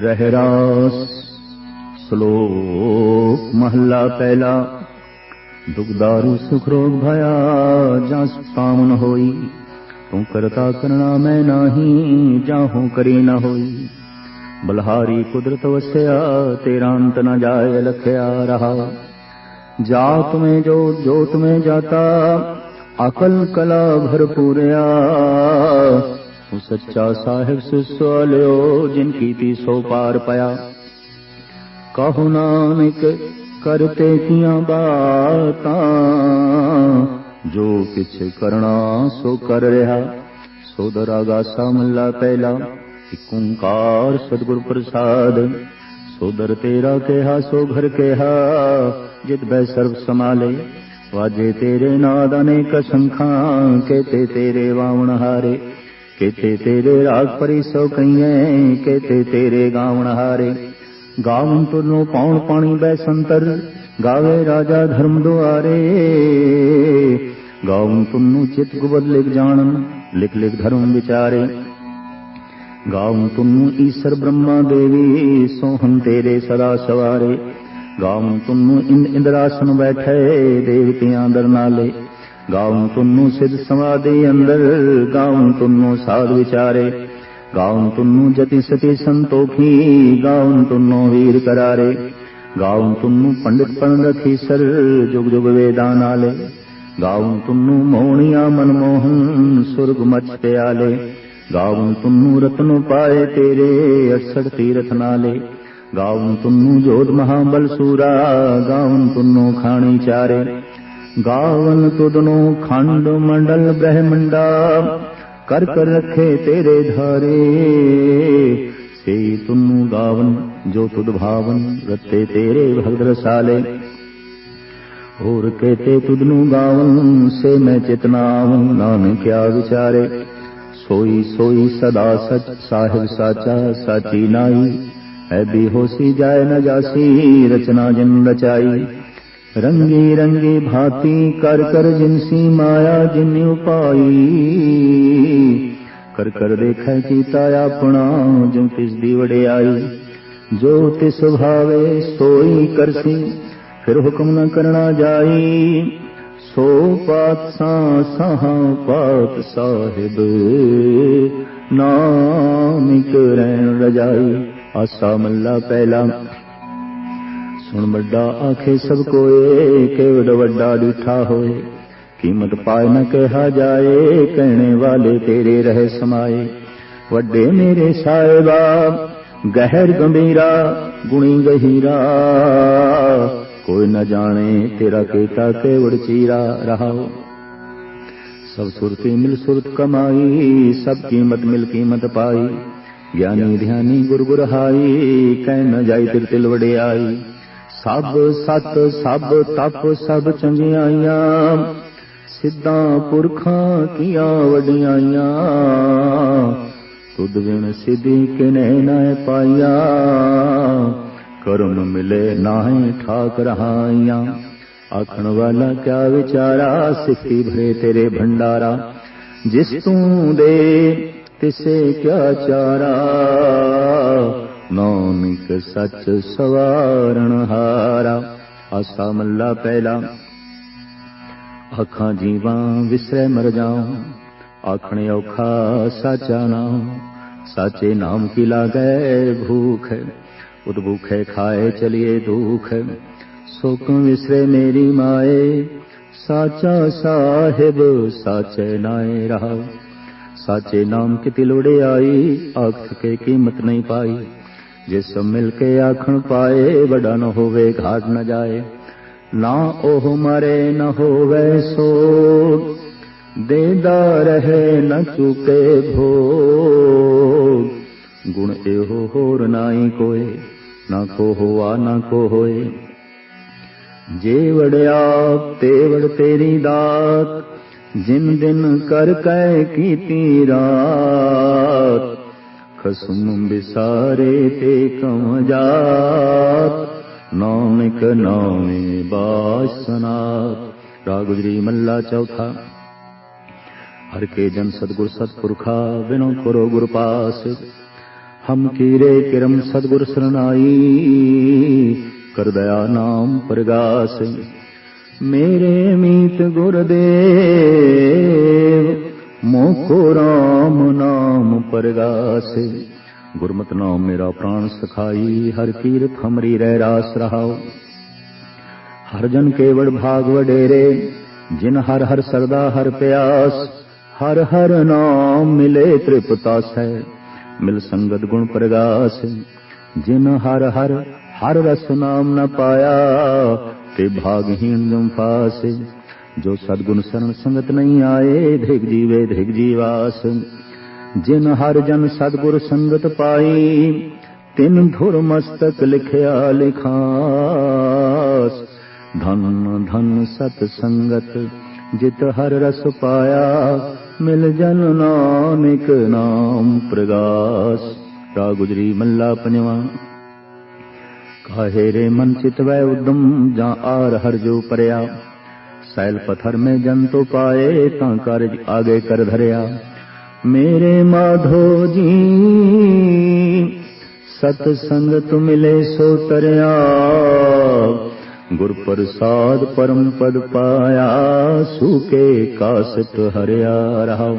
ਰਹਿ ਰਾਸ ਸ਼ਲੋਕ ਮਹੱਲਾ ਪਹਿਲਾ। ਦੁਖਦਾਰੂ ਸੁਖ ਰੋਗ ਭਇਆ ਜਸ ਪਾਵਨ ਹੋਈ। ਤੂੰ ਕਰਤਾ ਕਰਣਾ ਮੈਂ ਨਾਹੀ ਜਾਹੂ ਕਰੀ ਨਾ ਹੋਈ। ਬਲਹਾਰੀ ਕੁਦਰਤ ਵਸਿਆ, ਤੇਰਾ ਅੰਤ ਨ ਜਾਏ ਲਖਿਆ ਰਹਾ। ਜਾਤ में ਜੋ ਜੋਤ में ਜਾਤਾ, ਅਕਲ ਕਲਾ ਭਰਪੂਰਿਆ ਤੂੰ ਸੱਚਾ ਸਾਹਿਬ ਸੁਸਵਾਲਿਓ, ਜਿਨ ਕੀਤੀ ਸੋ ਪਾਰ ਪਿਆ। ਕਹੋ ਨਾਨਕ ਕਰਤੇ ਕੀਆਂ ਬਾਤਾਂ, ਜੋ ਕਿਛ ਕਰਨਾ ਸੋ ਕਰ ਰਿਹਾ। ਸੋ ਦਰਾਗਾ ਮੱਲਾ ਪਹਿਲਾ, ਇਕ ਓੰਕਾਰ ਸਤਿਗੁਰ ਪ੍ਰਸਾਦ। ਸੋਦਰ ਤੇਰਾ ਕਿਹਾ, ਸੋ ਘਰ ਕਿਹਾ, ਜਿਤ ਬੈ ਸਰਬ ਸਮਾਲੇ ਵਾਜੇ ਤੇਰੇ ਨਾਦ ਅਨੇਕ ਸੰਖਾਂ ਕੇਤੇ ਤੇਰੇ ਵਾਵਣ ਹਾਰੇ। ਕੇਤੇ ਤੇਰੇ ਰਾਗ ਪਰੀ ਸੋ ਕਈਏ ਕੇਤੇ ਤੇਰੇ ਗਾਵਣ ਹਾਰੇ ਗਾਵਨ ਤੁਰਨੋ ਪਾਉਣ ਪਾਣੀ ਬੈ ਸੰਤਰ ਗਾਵੇ ਰਾਜਾ ਧਰਮ ਦੁਆਰੇ ਗਾਵਨ ਤੁਨੂੰ ਚਿਤ ਗੁਬਦ ਲਿਖ ਜਾਣਨ ਲਿਖ ਲਿਖ ਧਰਮ ਵਿਚਾਰੇ ਗਾਵਨ ਤੁਨੂੰ ਈਸ਼ਰ ਬ੍ਰਹਮਾ ਦੇਵੀ ਸੋਹਣ ਤੇਰੇ ਸਦਾ ਸਵਾਰੇ ਗਾਵਨ ਤੁਨੂੰ ਇੰਦ ਇੰਦਰਾਸਨ ਬੈਠੇ ਦੇਵਤਿਆਂ ਦਰ ਨਾਲੇ ਗਾਵਨ ਤੁਨੂੰ ਸਿਧ ਸਮਾਧੀ ਅੰਦਰ ਗਾਵਨ ਤੁਨੂੰ ਸਾਧ ਵਿਚਾਰੇ। ਗਾਵਨ ਤੁਨੂੰ ਜਤੀ ਸਤੀ ਸੰਤੋਖੀ ਗਾਵਨ ਤੁਨੂੰ ਵੀਰ ਕਰਾਰੇ। ਗਾਵਨ ਤੁਨੂੰ ਪੰਡਿਤ ਪਨ ਰਖੀ ਸਰ ਜੁਗ ਜੁਗ ਵੇਦਾਂ ਨਾਲੇ। ਗਾਵਨ ਤੁਨੂੰ ਮੋਹਣੀਆਂ ਮਨਮੋਹਨ, ਸੁਰਗ ਮਚ ਪਿਆਲੇ। ਗਾਵਨ ਤੁਨੂੰ ਰਤਨ ਪਾਏ ਤੇਰੇ ਅਸੜ ਤੀਰਥ ਨਾਲੇ। ਗਾਵਨ ਤੁਨੂੰ ਜੋਤ ਮਹਾਬਲ ਸੂਰਾ ਗਾਵਨ ਤੁਨੂੰ ਖਾਣੀ ਚਾਰੇ। ਗਾਵਨ ਤੁਦਨੋ ਖੰਡ ਮੰਡਲ ਬ੍ਰਹਮੰਡਾ, ਕਰ ਕਰ ਰਖੇ ਤੇਰੇ ਧਾਰੇ। ਸੇ ਤੁਨੂੰ ਗਾਵਨ, ਜੋ ਤੁਦ ਭਾਵਨ, ਰਤੇ ਤੇਰੇ ਭਗਤ ਰਸਾਲੇ। ਹੋਰ ਕਹਤੇ ਤੁਦਨੂ ਗਾਵਨ, ਸੇ ਮੈਂ ਚਿਤਨਾਵਨ ਨਾਨਕ ਕਿਆ ਵਿਚਾਰੇ। ਸੋਈ ਸੋਈ ਸਦਾ ਸਚ, ਸਾਹਿਬ ਸਾਚਾ, ਸਾਚੀ ਨਾਈ। ਹੈ ਹੋਸੀ ਜਾਏ ਨ ਜਾਸੀ, ਰਚਨਾ ਜਿਨ ਰਚਾਈ। ਰੰਗੀ ਰੰਗੀ ਭਾਤੀ ਕਰ ਕਰ ਜਿਨਸੀ ਮਾਇਆ ਜਿਨ ਉਪਾਈ। ਕਰ ਕਰ ਦੇਖੈ ਕੀਤਾ ਆਪਣਾ, ਜਿਉ ਤਿਸ ਦੀ ਵਡਿਆਈ। ਜੋ ਤਿਸ ਭਾਵੇ ਸੋਈ ਕਰਸੀ ਫਿਰ ਹੁਕਮ ਨਾ ਕਰਨਾ ਜਾਈ। ਸੋ ਪਾਤ ਸਾਂ ਸਹਾ ਪਾਤ ਸਾਹਿਬ, ਨਾਮ ਰਹਿਣ ਰਜਾਈ। ਆਸਾ ਮੱਲਾ ਪਹਿਲਾ ਸੁਣ ਵੱਡਾ ਆਖੇ ਸਭ ਕੋਏ, ਕੇਵੜ ਵੱਡਾ ਡਿਠਾ ਹੋਏ। ਕੀਮਤ ਪਾਏ ਨ ਕਿਹਾ ਜਾਏ, ਕਹਿਣੇ ਵਾਲੇ ਤੇਰੇ ਰਹੇ ਸਮਾਏ। ਵੱਡੇ ਮੇਰੇ ਸਾਹਿਬਾ, ਗਹਿਰ ਗੰਭੀਰਾ, ਗੁਣੀ ਗਹੀਰਾ। ਕੋਈ ਨ ਜਾਣੇ ਤੇਰਾ ਕੀਤਾ ਕੇਵੜ ਚੀਰਾ ਰਹਾਓ। ਸਭ ਸੁਰਤੀ ਮਿਲ ਸੁਰਤ ਕਮਾਈ, ਸਭ ਕੀਮਤ ਮਿਲ ਕੀਮਤ ਪਾਈ। ਗਿਆਨੀ ਧਿਆਨੀ ਗੁਰ ਗੁਰ ਹਾਈ, ਕਹਿ ਨ ਜਾਈ ਤਿਰ ਤਿਲ ਵਡਿਆਈ। ਸਭ ਸਤ, ਸਭ ਤਪ, ਸਭ ਚੰਗਿਆਈਆਂ। ਸਿੱਧਾਂ ਪੁਰਖਾਂ ਕੀਆਂ ਵਡਿਆਈਆਂ। ਤੁਧ ਵਿਣ ਸਿਧੀ ਕਿਨੇ ਨਾ ਪਾਈਆ। ਕਰਮ ਮਿਲੇ ਨਾਹੀਂ ਠਾਕ ਰਹਾਈਆਂ। ਆਖਣ ਵਾਲਾ ਕਿਆ ਵਿਚਾਰਾ, ਸਿੱਖੀ ਭਰੇ ਤੇਰੇ ਭੰਡਾਰਾ। ਜਿਸ ਤੂੰ ਦੇ, ਤਿਸੇ ਕਿਆ ਚਾਰਾ। ਨਾਨਕ ਸੱਚ ਸਵਾਰਣ ਹਾਰਾ, ਆਸਾ ਮੱਲਾ ਪਹਿਲਾ। ਅੱਖਾਂ ਜੀਵਾਂ ਵਿਸਰੇ ਮਰ ਜਾਉ, ਆਖਣੇ ਔਖਾ ਸਾਚਾ ਨਾਮ ਸਾਚੇ ਨਾਮ ਕੀ ਲਾਗੈ ਭੂਖ, ਉਦ ਭੂਖੇ ਖਾਏ ਚਲਿਏ ਦੁਖ। ਸੁਖ ਵਿਸਰੇ ਮੇਰੀ ਮਾਏ, ਸਾਚਾ ਸਾਹਿਬ ਸਾਚੇ ਨਾਏ ਰਹਾ। ਸਾਚੇ ਨਾਮ ਕਿਤੇ ਲੋੜੇ ਆਈ ਆਖ ਕੇ ਕੀਮਤ ਨਹੀਂ ਪਾਈ। ਜਿਸ ਮਿਲ ਕੇ ਆਖਣ ਪਾਏ, ਵੱਡਾ ਨ ਹੋਵੇ, ਘਾਟ ਨ ਜਾਏ। ਨਾ ਉਹ ਮਰੇ, ਨ ਹੋਵੇ ਸੋ। ਦੇਦਾ ਰਹੇ, ਨ ਚੁਕੇ ਭੋਗ। ਗੁਣ ਇਹੋ ਹੋਰ ਨਾਹੀ ਕੋਏ, ਨਾ ਕੋ ਹੋਆ, ਨਾ ਕੋ ਹੋਏ। ਜੇ ਵੜਿਆ, ਤੇ ਵੜ ਤੇਰੀ ਦਾਤ। ਜਿਨ ਦਿਨ ਕਰ ਕੈ ਕੀਤੀ ਰਾਤ। ਖਸਮ ਬਿਸਾਰੇ ਤੇ ਕਮ ਜਾਤ, ਨਾਨਕ ਨਾਮੇ ਬਾਸਨਾਤ। ਰਾਗ ਗੁਜਰੀ ਮੱਲਾ ਚੌਥਾ। ਹਰ ਕੇ ਜਨ ਸਤਗੁਰ ਸਤਪੁਰਖਾ, ਬਿਨੋ ਕਰੋ ਗੁਰ ਪਾਸ। ਹਮ ਕੀਰੇ ਕਿਰਮ ਸਤਗੁਰ ਸਰਨਾਈ, ਕਰ ਦਇਆ ਨਾਮ ਪ੍ਰਗਾਸ। ਮੇਰੇ ਮੀਤ ਗੁਰਦੇਵ ਮੋਕੋ ਰਾਮ ਨਾਮ ਪ੍ਰਗਾਸੇ। ਗੁਰਮਤਿ ਨਾਮ ਮੇਰਾ ਪ੍ਰਾਣ ਸਖਾਈ, ਹਰ ਕੀਰਤ ਹਮਰੀ ਰਹਿ ਰਾਸ ਰਹਾਓ ਹਰ ਜਨ ਕੇਵੜ ਭਾਗ ਵਡੇਰੇ, ਜਿਨ ਹਰ ਹਰ ਸਰਦਾ ਹਰ ਪਿਆਸ, ਹਰ ਹਰ ਨਾਮ ਮਿਲੇ ਤ੍ਰਿਪਤਾਸ ਹੈ ਮਿਲ ਸੰਗਤ ਗੁਣ ਪ੍ਰਗਾਸ, ਜਿਨ ਹਰ ਹਰ ਹਰ ਰਸ ਨਾਮ ਨ ਪਾਇਆ, ਤੇ ਭਾਗਹੀਣ ਜਮ ਜੋ ਸਤਗੁਣ ਸਰਨ ਸੰਗਤ ਨਹੀਂ ਆਏ ਧਿਗ ਜੀਵੇ ਧਿਗ ਜੀਵਾਸ। ਜਿਨ ਹਰ ਜਨ ਸਤਗੁਰ ਸੰਗਤ ਪਾਈ, ਤਿਨ ਧੁਰ ਮਸਤਕ ਲਿਖਿਆ ਲਿਖਾਸ। ਧਨ ਧਨ ਸਤ ਸੰਗਤ ਜਿਤ ਹਰ ਰਸ ਪਾਇਆ, ਮਿਲ ਜਨ ਨਾਨਕ ਨਾਮ ਪ੍ਰਗਾਸ। ਰਾ ਗੁਜਰੀ ਮੱਲਾ ਪੰਜਵਾ। ਕਾਹੇ ਰੇ ਮਨ ਚਿਤ ਵੈ ਉਦਮ, ਜਾਂ ਆਰ ਹਰ ਜੋ ਪਰਿਆ। ਸੈਲ ਪਥਰ ਮੈਂ ਜਨ ਤੋ ਪਾਏ ਤਾਂ ਕਾਰਜ ਆਗੇ ਕਰ ਧਰਿਆ। ਮੇਰੇ ਮਾਧੋ ਜੀ, ਸਤ ਸੰਗਤ ਮਿਲੇ ਸੋ ਤਰਿਆ। ਗੁਰ ਪ੍ਰਸਾਦ ਪਰਮ ਪਦ ਪਾਇਆ, ਸੁਕੇ ਕਾਸਤ ਹਰਿਆ ਰਹਾ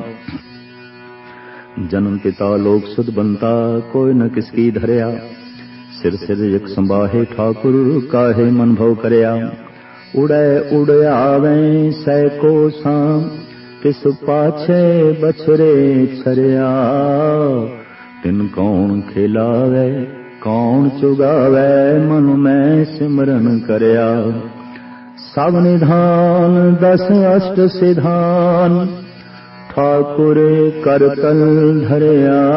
ਜਨਮ ਪਿਤਾ ਲੋਕ ਸੁਧ ਬੰਤਾ, ਕੋਈ ਨ ਕਿਸ ਕੀ ਧਰਿਆ। ਸਿਰ ਸਿਰ ਇਕ ਸੰਭਾਹੇ ਠਾਕੁਰ, ਕਾਹੇ ਮਨ ਭਉ ਕਰਿਆ। ਉੜੈ ਉੜ ਆਵੇਂ ਸੈ ਕੋ ਸਾਮ ਕਿਸ ਪਾਛੇ ਬਛਰੇ ਛਰਿਆ। ਤਿਨ ਕੌਣ ਖਿਲਾਵੇ, ਕੌਣ ਚੁਗਾਵੇ, ਮਨ ਮੈਂ ਸਿਮਰਨ ਕਰਿਆ। ਸਭ ਨਿਧਾਨ, ਦਸ ਅਸ਼ਟ ਸਿਧਾਨ, ਠਾਕੁਰ ਕਰਤਲ ਧਰਿਆ।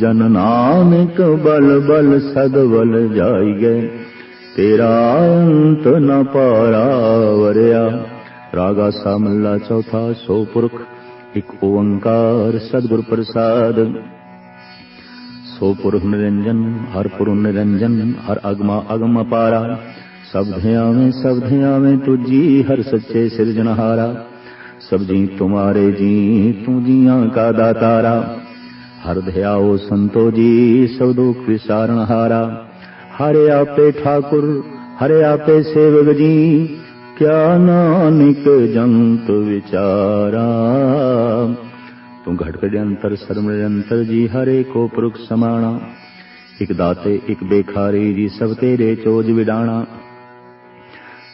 ਜਨ ਨਾਨਕ ਬਲ ਬਲ ਸਦਵਲ ਜਾਈਗੇ ਤੇਰਾ ਅੰਤ ਨ ਪਾਰਾ ਵਰਿਆ। ਰਾਗਾ ਸਾਮਲਾ ਚੌਥਾ ਸੋ ਪੁਰਖ ਇਕ ਓੰਕਾਰ ਸਤਿਗੁਰ ਪ੍ਰਸਾਦ। ਸੋ ਪੁਰਖ ਨਿਰੰਜਨ, ਹਰ ਪੁਰ ਨਿਰੰਜਨ, ਹਰ ਅਗਮਾ ਅਗਮ ਅਪਾਰਾ ਸਭ ਧਿਆਵੇਂ ਸਭ ਧਿਆਵੇਂ ਤੁਜੀ ਹਰ ਸੱਚੇ ਸਿਰਜਣਹਾਰਾ ਸਭ ਜੀ ਤੁਮਾਰੇ ਜੀ, ਤੂੰ ਜੀਆਂ ਕਾ ਦਾਤਾਰਾ। ਹਰ ਧਿਆਓ ਸੰਤੋ ਜੀ, ਸਭ ਦੁਖ ਵਿਸਾਰਨ ਹਾਰਾ ਹਰਿ ਆਪੇ ਠਾਕੁਰ, ਹਰਿ ਆਪੇ ਸੇਵਕ ਜੀ, ਕਿਆ ਨਾਨਕ ਜੰਤ ਵਿਚਾਰਾ। ਤੂੰ ਘਟ ਘਟ ਅੰਤਰ ਸਰਮ ਨਿਰੰਤਰ ਜੀ, ਹਰੇ ਕੋ ਪੁਰਖ ਸਮਾਣਾ। ਇਕ ਦਾਤੇ, ਇਕ ਬੇਖਾਰੀ ਜੀ, ਸਭ ਤੇਰੇ ਚੋਜ ਵਿਡਾਣਾ।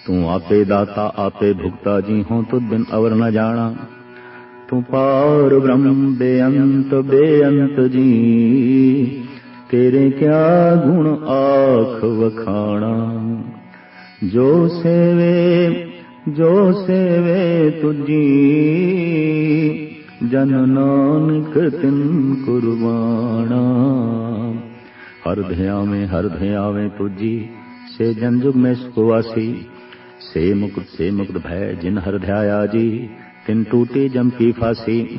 ਤੂੰ ਆਪੇ ਦਾਤਾ, ਆਪੇ ਭੁਗਤਾ ਜੀ ਹੋਂ ਤੁਧ ਬਿਨ ਅਵਰ ਨ ਜਾਣਾ। ਤੂੰ ਪਾਰ ਬ੍ਰਹਮ, ਬੇਅੰਤ ਬੇਅੰਤ ਜੀ। ਤੇਰੇ ਕਿਆ ਗੁਣ ਆਖ ਵਖਾਣਾ? ਜੋ ਸੇਵੇ ਜੋ ਸੇਵੇ ਤੁਜੀ ਜਨ ਨਾਨਕ ਤਿਨ ਕੁਰਬਾਨਾ ਹਰ ਧਿਆਵੇਂ ਹਰ ਧਿਆਵੇਂ ਤੁਜੀ ਸੇ ਜਨ ਜੁਗ ਮੈਂ ਸੁਖਵਾਸੀ ਸੇ ਮੁਕਤ ਸੇ ਮੁਕਤ ਭੈ ਜਿਨ ਹਰ ਧਿਆਇਆ ਜੀ, ਤਿਨ ਟੂਟੇ ਜਮ ਕੀ ਫਾਸੀ।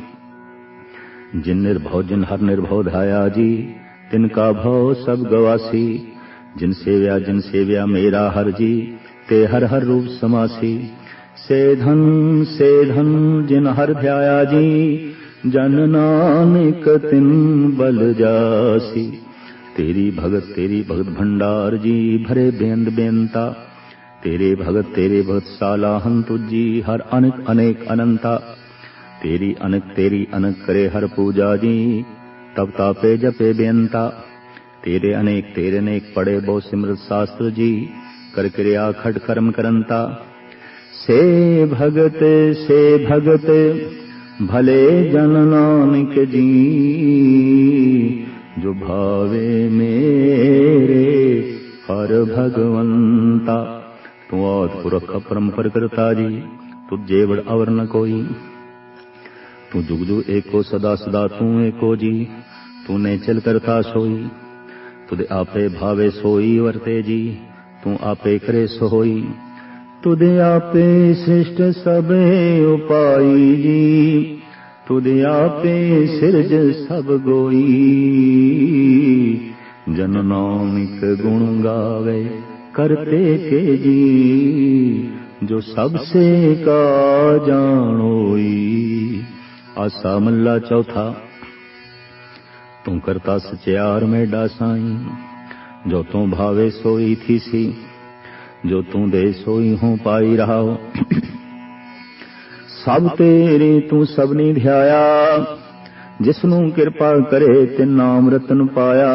ਜਿਨ ਨਿਰਭਉ, ਜਿਨ ਹਰ ਨਿਰਭਉ ਧਾਇਆ ਜੀ ਤਿਨ ਕਾ ਭਉ ਸਭ ਗਵਾਸੀ, ਜਿਨ ਸੇਵਿਆ ਜਿਨ ਸੇਵਿਆ ਮੇਰਾ ਹਰ ਜੀ, ਤੇ ਹਰ ਹਰ ਰੂਪ ਸਮਾਸੀ। ਸੇ ਧਨ ਸੇ ਧਨ ਜਿਨ ਹਰ ਧਿਆਇਆ ਜੀ, ਜਨ ਨਾਨਕ ਤਿਨ ਬਲ ਜਾਸੀ। ਤੇਰੀ ਭਗਤ ਤੇਰੀ ਭਗਤ ਭੰਡਾਰ ਜੀ, ਭਰੇ ਬੇਅੰਤ ਬੇਅੰਤਾ। ਤੇਰੇ ਭਗਤ ਤੇਰੇ ਭਗਤ ਸਾਲਾਹਨ ਤੁਜੀ, ਹਰ ਅਨੇਕ ਅਨੇਕ ਅਨੰਤਾ। ਤੇਰੀ ਅਨਕ ਤੇਰੀ ਅਨਕ ਕਰੇ ਹਰ ਪੂਜਾ ਜੀ। ਤਬ ਤਾਪੇ ਜਪੇ ਬੇਅੰਤਾ ਤੇਰੇ ਅਨੇਕ ਤੇਰੇ ਅਨੇਕ ਪੜੇ ਬਹੁ ਸਿਮਰਤ ਸ਼ਾਸਤਰ ਜੀ ਕਰ ਕਿਰਿਆ ਖਟ ਕਰਮ ਕਰੰਤਾ ਸੇ ਭਗਤ ਸੇ ਭਗਤ ਭਲੇ ਜਨ ਨਾਨਕ ਜੀ ਜੋ ਭਾਵੇ ਮੇਰੇ ਹਰ ਭਗਵੰਤਾ ਤੂੰ ਆਦ ਪੁਰਖ ਪਰੰਪਰ ਕਰਤਾ ਜੀ ਤੁਝੇ ਵੜ ਅਵਰ ਨ ਕੋਈ ਤੂੰ ਜੁਗ ਜੁਗ ਏਕੋ ਸਦਾ ਸਦਾ ਤੂੰ ਏਕੋ ਜੀ। ਤੂਨੇ ਚਲ ਕਰਤਾ ਸੋਈ। ਤੁਦੇ ਆਪੇ ਭਾਵੇ ਸੋਈ ਵਰਤੇ ਜੀ। ਤੂੰ ਆਪੇ ਕਰੇ ਸੋਈ। ਤੁਦੇ ਆਪੇ ਸ੍ਰਿਸ਼ਟ ਸਭੇ ਉਪਾਈ ਜੀ। ਤੁਦੇ ਆਪੇ ਸਿਰਜ ਸਭ ਗੋਈ। ਜਨ ਨਾਨਕ ਗੁਣ ਗਾਵੇ ਕਰਤੇ ਕੇ ਜੀ। ਜੋ ਸਭ ਸੇ ਕਾ ਜਾਣੋਈ। ਆਸਾ ਮੱਲਾ ਚੌਥਾ। ਤੂੰ ਕਰਤਾ ਸਚਿਆਰ ਮੇਡਾ ਸਾਈ ਜੋ ਤੂੰ ਭਾਵੇ ਸੋਈ ਥੀ ਸੀ, ਜੋ ਤੂੰ ਦੇ ਸੋਈ ਹੂੰ ਪਾਈ ਰਹਾਓ। ਸਭ ਤੇਰੇ ਤੂੰ ਸਭਨੀ ਧਿਆਇਆ ਜਿਸ ਨੂੰ ਕਿਰਪਾ ਕਰੇ ਤੇ ਨਾਮ ਰਤਨ ਪਾਇਆ।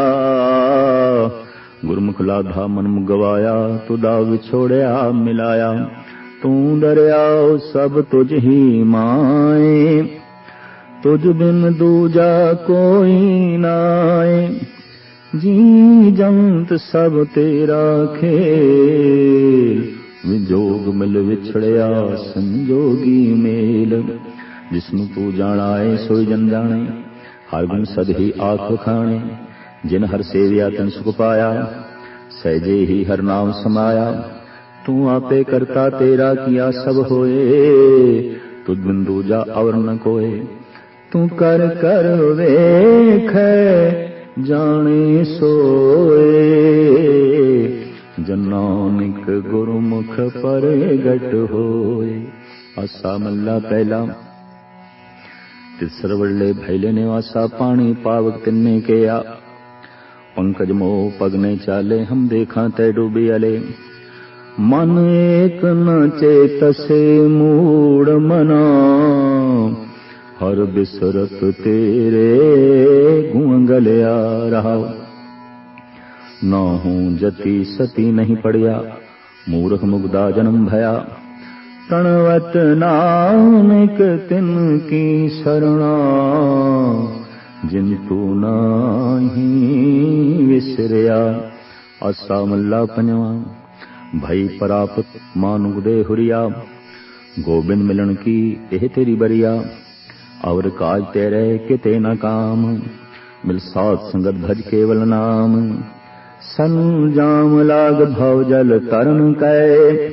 ਗੁਰਮੁਖ ਲਾਧਾ ਮਨ ਗਵਾਇਆ ਤੁਦਾ ਵਿਛੋੜਿਆ ਮਿਲਾਇਆ। ਤੂੰ ਦਰਿਆਉ ਸਭ ਤੁਝ ਹੀ ਮਾਏ। ਤੁਝ ਬਿਨ ਦੂਜਾ ਕੋਈ ਨਾਏ ਜੀ ਜੰਤ ਸਭ ਤੇਰਾ ਖੇਲ। ਵਿਜੋਗ ਮਿਲ ਵਿਛੜਿਆ ਸੰਜੋਗੀ ਮੇਲ। ਜਿਸ ਨੂੰ ਤੂੰ ਜਾਣਾ ਏ, ਸੋਈ ਜਨ ਜਾਣੇ। ਹਰ ਗੁਣ ਸਦਹੀ ਆਖ ਖਾਣੇ। ਜਿਨ ਹਰ ਸੇਵਿਆ ਤਨ ਸੁਖ ਪਾਇਆ। ਸਹਿਜੇ ਹੀ ਹਰ ਨਾਮ ਸਮਾਇਆ। ਤੂੰ ਆਪੇ ਕਰਤਾ ਤੇਰਾ ਕੀਆ ਸਭ ਹੋਏ। ਤੁਧ ਬਿਨ ਦੂਜਾ ਅਵਰ ਨ ਕੋਏ। ਤੂੰ ਕਰ ਕਰ ਵੇਖ, ਜਾਣੇ ਸੋਏ। ਜਨਾਨਿਕ ਗੁਰਮੁਖ ਪਰਗਟ ਹੋਏ। ਆਸਾ ਮੱਲਾ ਪਹਿਲਾ। ਤਿਸਰਵੱਲੇ ਭੈਲੇ ਨਿਵਾਸਾ ਪਾਣੀ ਪਾਵਕ ਤਿੰਨੇ ਕਿਆ। ਪੰਕਜ ਮੋ ਪਗਨੇ ਚਾਲੇ, ਹਮ ਦੇਖਾਂ ਤੈ ਡੂਬੀ ਅਲੇ। ਮਨ ਏਕ ਨ ਚੇਤਸੇ, ਮੂੜ ਮਨਾ। ਹਰ ਬਿਸਰਤ ਤੇਰੇ ਗੁੰਗਲਿਆ ਰਹਾ। ਨਾ ਹੂੰ ਜਤੀ ਸਤੀ ਨਹੀਂ ਪੜਿਆ, ਮੂਰਖ ਮੁਗਦਾ ਜਨਮ ਭਇਆ। ਤਣਵਤ ਨਾਨਕ ਤਿਨ ਕੀ ਸਰਣਾ, ਜਿਨ ਤੂ ਨਾਹੀ ਵਿਸਰਿਆ। ਅਸਾ ਮੱਲਾ ਪੰਜਵਾ, ਭਈ ਪ੍ਰਾਪਤ ਮਾਨੁਗ ਦੇ ਹੁਰੀਆ। ਗੋਬਿੰਦ ਮਿਲਣ ਕੀ ਇਹ ਤੇਰੀ ਬਰੀਆ। ਔਰ ਕਾਜ ਤੇਰੇ ਕਿਤੇ ਨਾ ਕਾਮ ਮਿਲ ਸਾਥ ਸੰਗਤ ਭਜ ਕੇਵਲ ਨਾਮ ਸੰਜਾਮ ਲਾਗ ਭਵ ਜਲ ਤਰਨ ਕੈ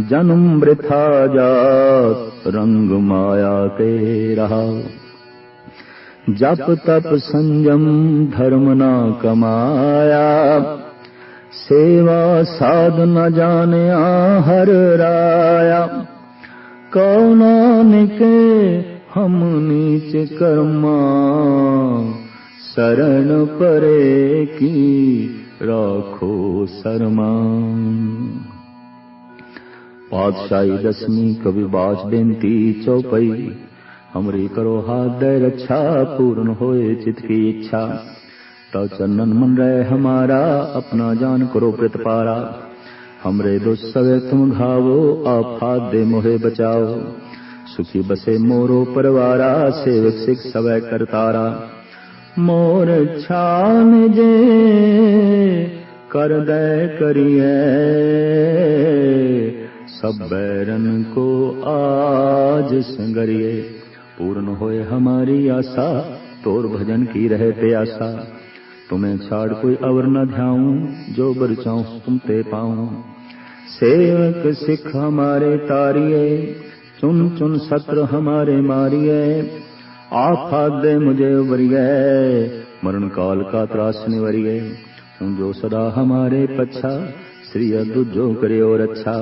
ਜਨਮ ਬ੍ਰਿਥਾ ਜਾਤ ਰੰਗ ਮਾਇਆ ਕੇ ਰਹਾ ਜਪ ਤਪ ਸੰਜਮ ਧਰਮ ਨਾ ਕਮਾਇਆ ਸੇਵਾ ਸਾਧ ਨ ਜਾਣਿਆ ਹਰ ਰਾਇਆ ਕਉ ਨਾਨਕ ਹਮ ਨੀਚ ਕਰਮਾ ਸਰਣ ਪਰੇ ਕੀ ਰਾਖੋ ਸਰਮਾ ਪਾਤਸ਼ਾਹੀ ਦਸਵੀਂ ਕਵੀ ਬਾਜ ਬੇਨਤੀ ਚੌਪਈ ਹਮਰੀ ਕਰੋ ਹਾਥ ਦੇ ਰੱਛਾ ਪੂਰਨ ਹੋਏ ਚਿਤ ਕੀ ਇੱਛਾ ਤਉ ਚੰਨਨ ਮਨ ਰਹਿ ਹਮਾਰਾ ਆਪਣਾ ਜਾਨ ਕਰੋ ਪ੍ਰਤਪਾਰਾ हमरे दुस्सवे तुम घावो आफात दे मोहे बचाओ सुखी बसे मोरो परवारा, सेवक सिख सवै करतारा मोर छान जे कर दे करिए सब बैरन को आज संगरिए। पूर्ण होए हमारी आशा, तोर भजन की रहे प्यासा। तुम्हें छाड़ कोई अवर न ध्याऊं, जो बर चाहूँ तुम ते पाऊँ। सेवक सिख हमारे तारिए चुन चुन सत्र हमारे मारिए। आफात दे मुझे उबरिए मरण काल का त्रास निवरिए। तुम जो सदा हमारे पच्छा। श्री अद्भुत जो करे और अच्छा।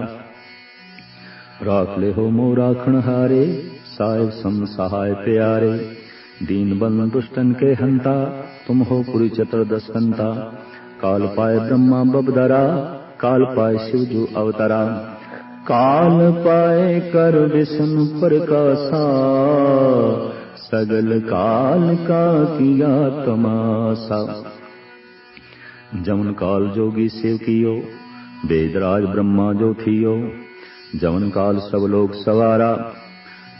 राख ले हो मो राखण हारे। साहेब सम सहाय प्यारे। दीन बंद दुष्टन के हंता। तुम हो पुरी कंता काल पाए ब्रह्मा बबदरा काल पाए शिव जो अवतरा। काल पाए कर विष्णु प्रकाशा सगल काल का किया तमाशा जमन काल जोगी शिव कियो वेदराज ब्रह्मा जो थियो जमन काल सब लोग सवारा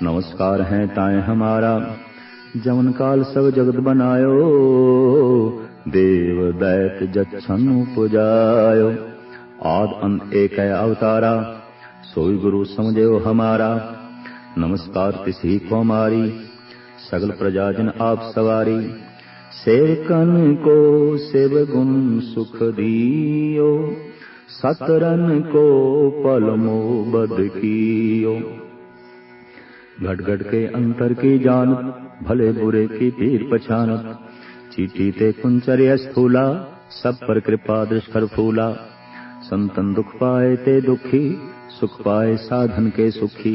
नमस्कार है ताए हमारा जमन काल सब जगत बनायो देव दैत जच्छन पुजायो आद अंत एक है अवतारा सोई गुरु समझो हमारा नमस्कार तिसी को मारी सगल प्रजाजन आप सवारी सेवकन को सेव गुण सुख दियो सतरन को पलमो बद कियो घट घट के अंतर की जान भले बुरे की पीर पछानत चीटी ते कुंचर्य स्थूला सब पर कृपा दृष्कर फूला संतन दुख पाए ते दुखी, सुख पाए साधन के सुखी।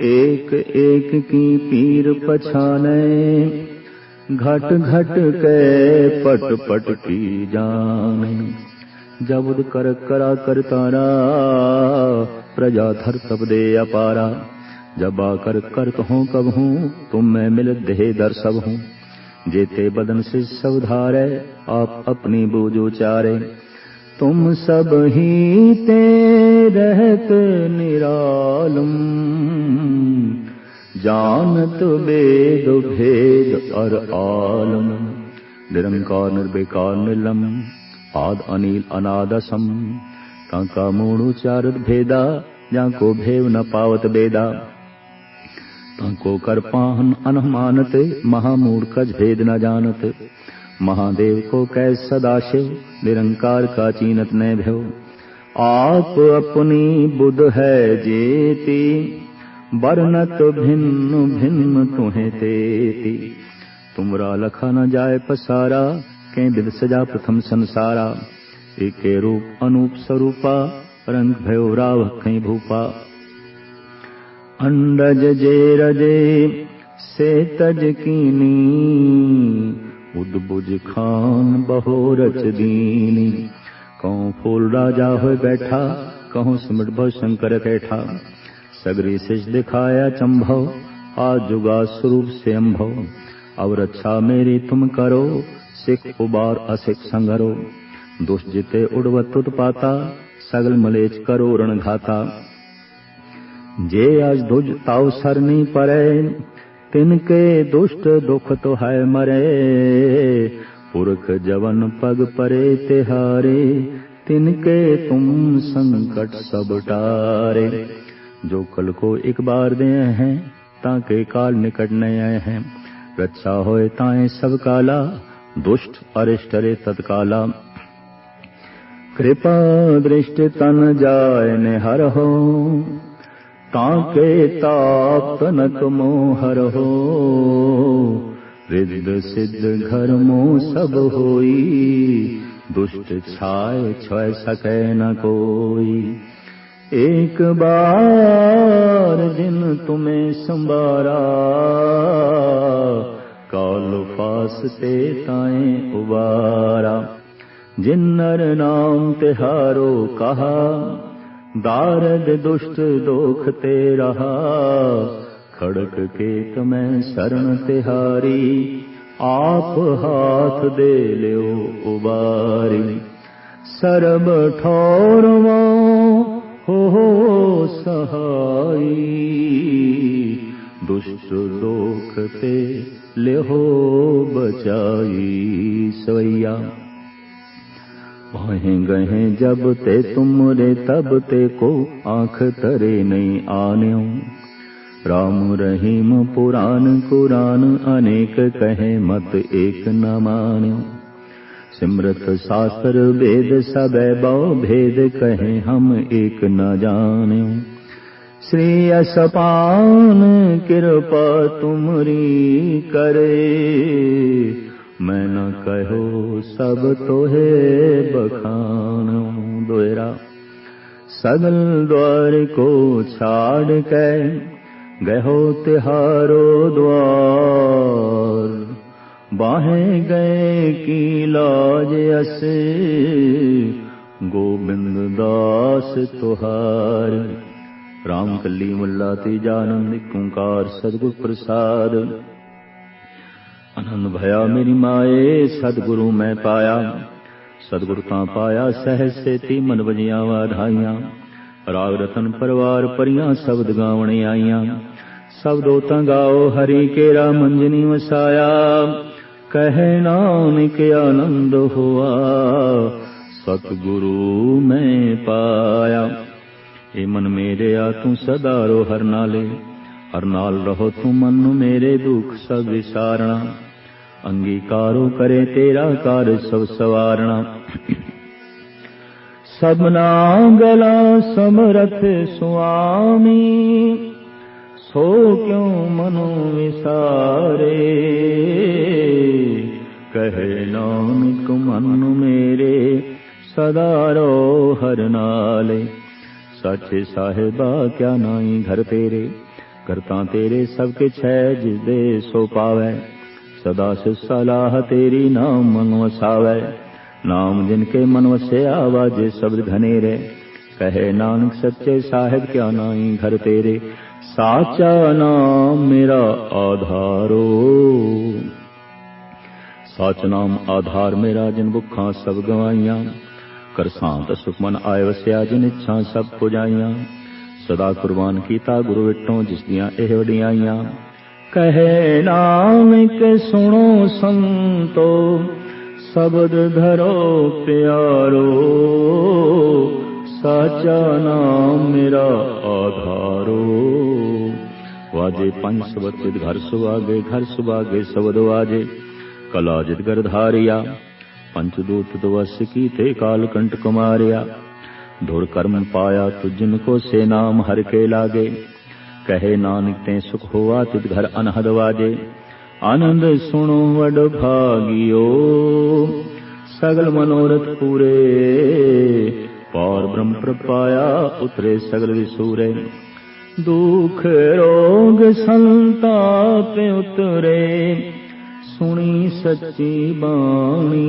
एक एक की पीर पछाने, घट घट के पट पट की जान। जबुद कर, करा, कर तारा, प्रजा धर तब दे अपारा। जब आकर करत हूँ कब हूँ, तुम मैं मिल दे दर सब हूँ। जेते बदन से सब धारे, आप अपनी बूझो चारे तुम सब ही ते रहत निरालम जानत वेद भेद और आलम निरंकार निर्विकार निलम आद अनिल अनादसम कांका मूण उचारत भेदा जाको भेव न पावत बेदा ताको कर पाहन अनमानत महामूढ़ कज भेद न जानत महादेव को कै सदाशिव, निरंकार का चीनत न भ्यो आप अपनी बुध है जेती बरनत भिन्न भिन्न तुम्हें तेती। तुमरा लखा न जाय पसारा, कै विद सजा प्रथम संसारा। एके रूप अनूप स्वरूपा, रंग भयो राव कहीं भूपा। अंडज जे रजे, से तज कीनी उदबुज खान बहो रच दीनी कहूँ फूल राजा हो बैठा कहूँ सिमट भव शंकर कैठा सगरी शिष दिखाया चंभव आज जुगा स्वरूप से अम्भव अब रक्षा मेरी तुम करो सिख उबार असिख संगरो दुष्ट जिते उड़वत उत्पाता सगल मलेच करो रण घाता जे आज दुज ताव सरनी परे तिनके दुष्ट दुख तो है मरे। पुरख जवन पग परे तिहारे, तिनके तुम संकट सब टारे। जो कल को एक बार दे हैं, ताके काल निकट नए आए हैं। रक्षा होए ताए सब काला, दुष्ट अरिष्ट रे तत्काला। कृपा दृष्टि तन जाय निहर हो। ताके ताप तनक मोहर हो रिद्ध सिद्ध घर मो सब होई दुष्ट छाय छय सकै न कोई एक बार जिन तुम्हें संबारा काल फास ते ताए उबारा जिन नर नाम तिहारो कहा दारद दुष्ट दोख ते खड़क में शरण तिहारी आप हाथ दे लियो उबारी। सरब ठौरवा हो सहाई। दुष्ट बचाई सवैया गहे जब ते तुमरे तब ते को आंख तरे नहीं आने राम रहीम पुराण कुरान अनेक कहे मत एक न मान्यो सिमरत शास्त्र वेद सब बहु भेद कहे हम एक न जान्यो श्री असपान कृपा तुमरी करे ਮੈਂ ਨਾ ਕਹਿਓ ਸਭ ਤੋਹੇ ਬਖਾਣੋ ਦੁਇਰਾ। ਸਗਲ ਦਵਾਰ ਕੋ ਛਾੜ ਕੇ ਗਹਿਓ ਤਿਹਾਰੋ ਦਵਾਰ ਬਾਹੇ ਗਏ ਕੀ ਲਾਜ ਅਸੇ, ਗੋਬਿੰਦ ਦਾਸ ਤੁਹਾਰ। ਰਾਮ ਕਲੀ ਮੁੱਲਾ ਤੇ ਜਾਨਮ ਨਿਕੰਕਾਰ ਸਤਿਗੁਰ ਪ੍ਰਸਾਦ। ਅਨੰਦ ਭਇਆ ਮੇਰੀ ਮਾਏ, ਸਤਿਗੁਰੂ ਮੈਂ ਪਾਇਆ। ਸਤਿਗੁਰ ਤਾਂ ਪਾਇਆ ਸਹਿ ਸੇਤੀ ਮਨ ਵਜੀਆਂ ਵਾਧਾਈਆਂ ਰਾਗ ਰਤਨ ਪਰਵਾਰ ਪਰੀਆਂ ਸ਼ਬਦ ਗਾਵਣ ਆਈਆਂ। ਸਬਦੋ ਤਾਂ ਗਾਓ, ਹਰੀ ਕੇਰਾ ਮੰਜਨੀ ਵਸਾਇਆ। ਕਹਿ ਨਾਨਕ ਆਨੰਦ ਹੋਆ, ਸਤਿਗੁਰੂ ਮੈਂ ਪਾਇਆ। ਇਹ ਮਨ ਮੇਰੇ ਆ ਤੂੰ ਸਦਾ ਰੋ ਹਰ ਨਾਲੇ। ਹਰ ਨਾਲ ਰਹੋ ਤੂੰ ਮਨ ਨੂੰ ਮੇਰੇ ਦੁੱਖ ਸਭ ਵਿਸਾਰਣਾ। ਅੰਗੀਕਾਰੋ ਕਰੇ ਤੇਰਾ ਕਾਰ ਸਭ ਸਵਾਰਣਾ। ਸਭਨਾ ਗਲਾ ਸਮਰਥ ਸੁਆਮੀ, ਸੋ ਕਿਉ ਮਨੋ ਵਿਸਾਰੇ? ਕਹੇ ਨਾਨਕ ਮਨ ਮੇਰੇ, ਸਦਾ ਰੋ ਹਰ ਨਾਲੇ। ਸੱਚੇ ਸਾਹਿਬਾ, ਕਿਆ ਨਾਈ ਘਰ ਤੇਰੇ? ਕਰਤਾ ਤੇਰੇ ਸਭ ਕਿਛ ਹੈ ਜਿਸ ਦੇ ਸੋ ਪਾਵੈ। ਸਦਾ ਸਿ ਸਲਾਹ ਤੇਰੀ ਨਾਮ ਮਨ ਵਸਾਵੇ ਨਾਮ ਜਿਨ ਕੇ ਮਨ ਵਸਿਆ ਵਾਜੇ ਸ਼ਬਦ ਘਨੇਰੇ। ਕਹੇ ਨਾਨਕ ਸੱਚੇ ਸਾਹਿਬ ਕਿਆ ਨਾਹੀ ਘਰ ਤੇਰੇ। ਸਾਚਾ ਨਾਮ ਮੇਰਾ ਆਧਾਰੋ। ਸਾਚ ਨਾਮ ਆਧਾਰ ਮੇਰਾ ਜਿਨ ਭੁੱਖਾਂ ਸਭ ਗਵਾਈਆਂ। ਕਰ ਸਾਂਤ ਸੁਖਮਨ ਆਏ ਵਸਿਆ ਜਿਨ ਇੱਛਾ ਸਭ ਪੁਜਾਈਆਂ। ਸਦਾ ਕੁਰਬਾਨ ਕੀਤਾ ਗੁਰੂ ਵਿਟੋਂ ਜਿਸ ਦੀਆਂ ਇਹ ਵਡਿਆਈਆਂ। ਕਹੇ ਨਾਨਕ ਸੁਣੋ ਸੰਤੋ, ਸ਼ਬਦ ਧਰੋ ਪਿਆਰੋ। ਸਾਚਾ ਨਾਮ ਮੇਰਾ ਆਧਾਰੋ। ਵਾਜੇ ਪੰਜ ਸਬਦ ਜਿਤ ਘਰ ਸੁਆਗੇ ਘਰ ਸੁਆਗੇ ਸ਼ਬਦ ਵਾਜੇ। ਕਲਾ ਜਿਤ ਗਰ ਧਾਰਿਆ ਪੰਚ ਦੂਤ ਦਵਸ ਕੀਤੇ ਕਾਲ ਕੰਟ ਕੁਮਾਰਿਆ। ਧੁਰ ਕਰਮ ਪਾਇਆ ਤੁਜਨ ਕੋ ਸੇ ਨਾਮ ਹਰ ਕੇ ਲਾਗੇ। ਕਹੇ ਨਾਨਕ, ਤੇ ਸੁਖ ਹੋਆ ਤਿਤ ਘਰ ਅਨਹਦ ਵਾਜੇ। ਆਨੰਦ ਸੁਣੋ ਵਡ ਭਾਗਿਓ, ਸਗਲ ਮਨੋਰਥ ਪੂਰੇ। ਪੌਰ ਬ੍ਰਹਮ ਪ੍ਰਪਾਇਆ, ਉਤਰੇ ਸਗਲ ਵਿਸੂਰੇ। ਦੁਖ ਰੋਗ ਸੰਤਾਪ ਉਤਰੇ। ਸੁਣੀ ਸੱਚੀ ਬਾਣੀ।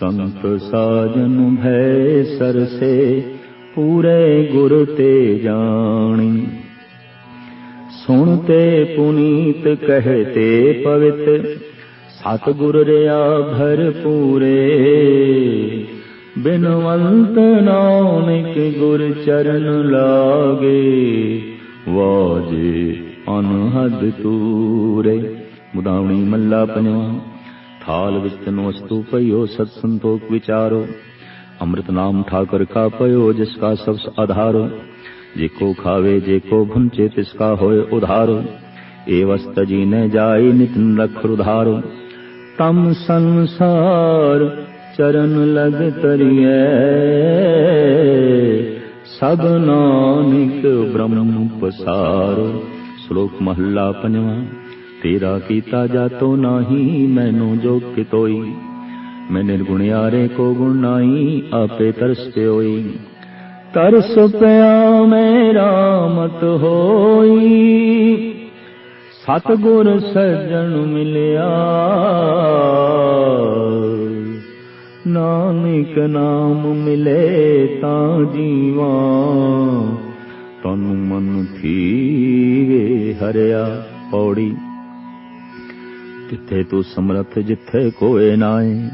ਸੰਤ ਸਾਜਨ ਭੈ ਸਰਸੇ। ਪੂਰੇ ਗੁਰ ਤੇ ਜਾਣੀ। ਸੁਣਤੇ ਪੁਨੀਤ ਕਹਿ ਤੇ ਪਵਿੱਤ ਸਤ ਗੁਰ ਰਿਆ ਭਰ ਪੂਰੇ। ਬਿਨਵੰਤ ਨਾਨਕ ਗੁਰ ਚਰਨ ਲਾਗੇ, ਵਾਜੇ ਅਨਹਦ ਤੂਰੇ। ਮੁਦਾਵਣੀ ਮੱਲਾ ਪੰਜਵਾ, ਥਾਲ ਵਿੱਚ ਤਨ ਵਸਤੂ ਪਈਓ ਸਤ ਸੰਤੋਖ ਵਿਚਾਰੋ। ਅੰਮ੍ਰਿਤ ਨਾਮ ਠਾਕੁਰ ਕਾ ਪਇਓ, ਜਿਸ ਕਾ ਸਬਸ ਆਧਾਰ। ਜੇ ਕੋ ਖਾਵੇ, ਜੇ ਕੋ ਭੁੰਚੇ, ਤਿਸ ਕਾ ਹੋਏ ਉਧਾਰ। ਏਵਸਤ ਜੀ ਨੇ ਜਾਈ ਨਿਤਨ ਰਖ ਉਧਾਰ ਤਮ ਸੰਸਾਰ ਚਰਨ ਲਗ ਤਰੀਏ ਸਭ ਨਾਨਕ ਬ੍ਰਹਮ ਪਸਾਰ। ਸ਼ਲੋਕ ਮਹੱਲਾ ਪੰਜਵਾਂ। ਤੇਰਾ ਕੀਤਾ ਜਾਤੋ ਨਾਹੀ, ਮੈਨੂੰ ਜੋ ਕਿਤੋਈ। ਮੈਂ ਨਿਰਗੁਣਿਆਰੇ ਕੋ ਗੁਣਾਈ ਆਪੇ ਤਰਸਤੇ ਹੋਈ। ਤਰਸ ਪਿਆ ਮੈਂ ਰਾਮਤ ਹੋਈ। ਸਤ ਗੁਰ ਸਜਣ ਮਿਲਿਆ। ਨਾਨਕ ਨਾਮ ਮਿਲੇ ਤਾਂ ਜੀਵਾ। ਤਨ ਮਨ ਥੀਵੇ ਹਰਿਆ ਪੌੜੀ। ਕਿੱਥੇ ਤੂੰ ਸਮਰਥ, ਜਿੱਥੇ ਕੋਏ ਨਾਏ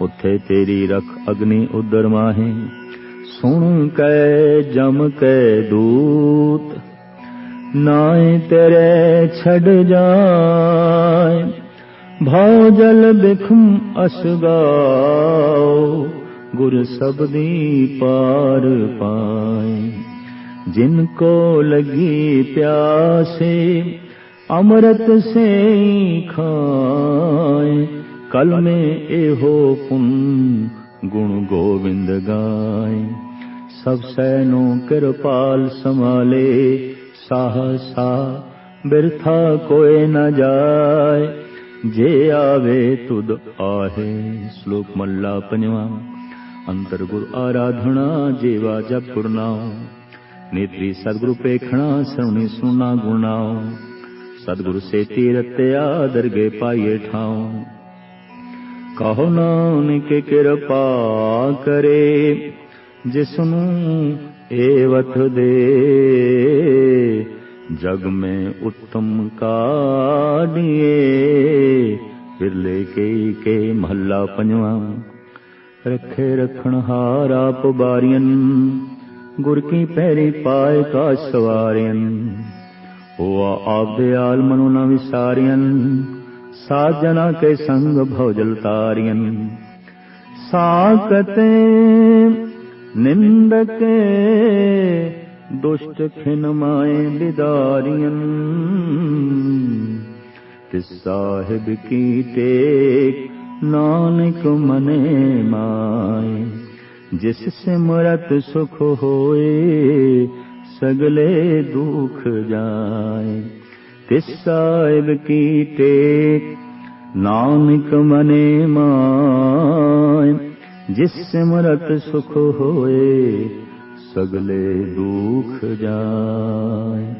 ਉੱਥੇ ਤੇਰੀ ਰਖ ਅਗਨੀ ਉਦਰ ਮਾਹੇ। ਸੁਣ ਕੈ ਜਮ ਕੈ ਦੂਤ ਨਾਏ ਤੇਰੇ ਛੱਡ ਜਾਏ। ਭਉ ਜਲ ਬਿਖਮ ਅਸਗਾਓ ਗੁਰ ਸਬਦੀ ਪਾਰ ਪਾਏ। ਜਿਨ ਕੋ ਲਗੀ ਪਿਆਸੇ, ਅੰਮ੍ਰਿਤ ਸੇ ਖਾਏ। कल में एहो गुण गोविंद गाय। सब सैनो कृपाल संभाले साहसा बिरथा बिर्था न जाय। जे आवे तुद आहे श्लोक मल्ला पंजवा अंतर गुरु आराधना जेवा जना नेत्री सदगुरु पेखणा सौनी सुना गुणाओ सदगुरु से सेति रतया गे पाइए ठा ਕਹੋ ਨਾਨਕ ਕਿਰਪਾ ਕਰੇ, ਜਿਸ ਨੂੰ ਏਵਤ ਦੇ। ਜਗ ਮੈਂ ਉਤਮ ਕਾਢੀਏ ਬਿਰਲੇ ਕੇ ਕੇ ਮਹੱਲਾ ਪੰਜਵਾਂ। ਰਖੇ ਰਖਣ ਹਾਰ ਆਪ ਬਾਰੀਆਂ, ਗੁਰ ਕੀ ਪਹਿਰੀ ਪਾਏ ਕਾ ਸਵਾਰੀਆਂ। ਹੋਆ ਆਪਦੇ ਆਲ ਮਨੋ ਨਾ ਵਿਸਾਰੀਆਂ। ਸਾਜਨਾ ਕੇ ਸੰਗ ਭੋਜਲ ਤਾਰੀਆਂ ਸਾਕਤੇ ਨਿੰਦਕ ਦੁਸ਼ਟ ਖਿਨ ਮਾਏ ਬਿਦਾਰੀਆਂ ਤਿਸ ਸਾਹਿਬ ਕੀ ਟੇਕ ਨਾਨਕ ਮਨੇ ਮਾਏ ਜਿਸ ਸਿਮਰਤ ਸੁਖ ਹੋਏ ਸਗਲੇ ਦੁਖ ਜਾਏ ਤਿਸ ਸਾਹਿਬ ਕੀਤੇ ਨਾਨਕ ਮਨੇ ਮਾਏ ਜਿਸ ਸਿਮਰਤ ਸੁਖ ਹੋਏ, ਸਗਲੇ ਦੁਖ ਜਾਏ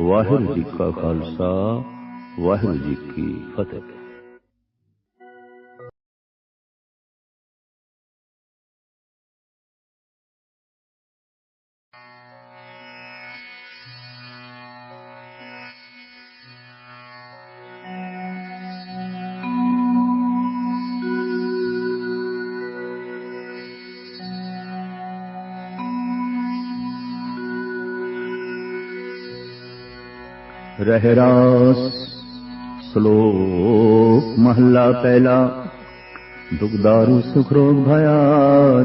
ਵਾਹਿਗੁਰੂ ਜੀ ਕਾ ਖਾਲਸਾ, ਵਾਹਿਗੁਰੂ ਜੀ ਕੀ ਫਤਿਹ। ਰਹਿ ਰਾਸ ਸ਼ਲੋਕ ਮਹੱਲਾ ਪਹਿਲਾ ਦੁਖਦਾਰੂ ਸੁਖ ਰੋਗ ਭਇਆ